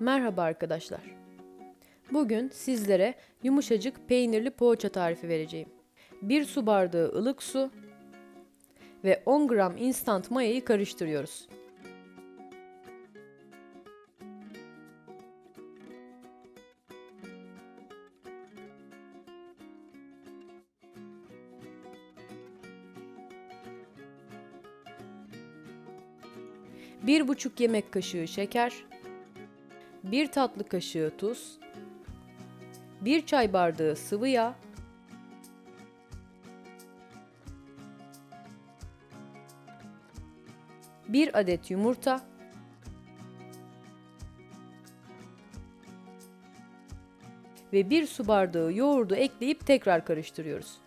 Merhaba arkadaşlar. Bugün sizlere yumuşacık peynirli poğaça tarifi vereceğim. 1 su bardağı ılık su ve 10 gram instant mayayı karıştırıyoruz. Bir buçuk yemek kaşığı şeker, 1 tatlı kaşığı tuz, 1 çay bardağı sıvı yağ, bir adet yumurta, ve 1 su bardağı yoğurdu ekleyip tekrar karıştırıyoruz.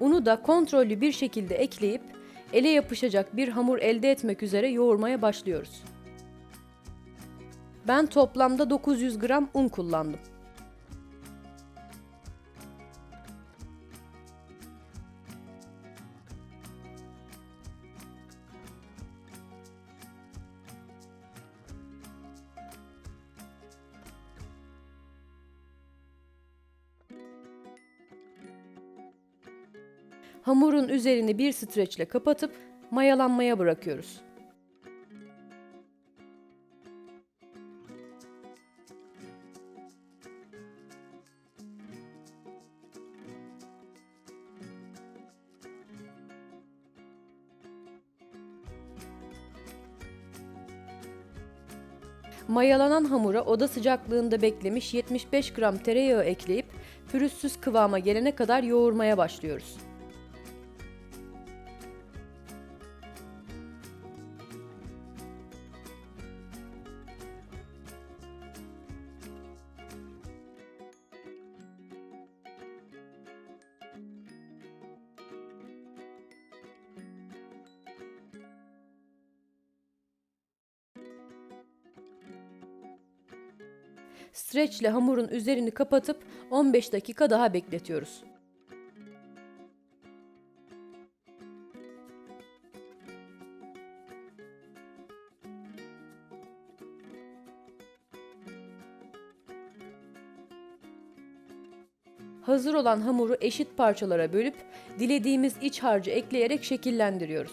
Unu da kontrollü bir şekilde ekleyip ele yapışacak bir hamur elde etmek üzere yoğurmaya başlıyoruz. Ben toplamda 900 gram un kullandım. Hamurun üzerini bir streçle kapatıp mayalanmaya bırakıyoruz. Mayalanan hamura oda sıcaklığında beklemiş 75 gram tereyağı ekleyip pürüzsüz kıvama gelene kadar yoğurmaya başlıyoruz. Streçle hamurun üzerini kapatıp 15 dakika daha bekletiyoruz. Hazır olan hamuru eşit parçalara bölüp dilediğimiz iç harcı ekleyerek şekillendiriyoruz.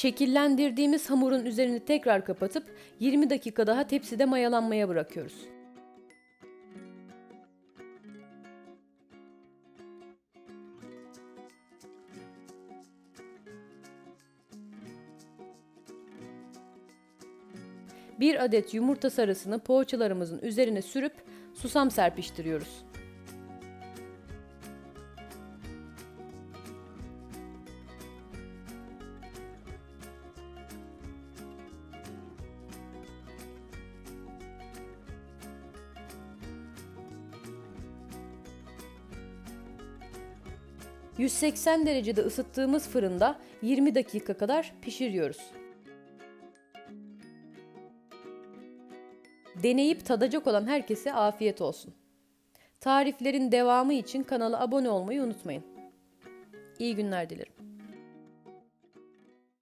Şekillendirdiğimiz hamurun üzerini tekrar kapatıp 20 dakika daha tepside mayalanmaya bırakıyoruz. Bir adet yumurta sarısını poğaçalarımızın üzerine sürüp susam serpiştiriyoruz. ...180 derecede ısıttığımız fırında 20 dakika kadar pişiriyoruz. Deneyip tadacak olan herkese afiyet olsun. Tariflerin devamı için kanala abone olmayı unutmayın. İyi günler dilerim.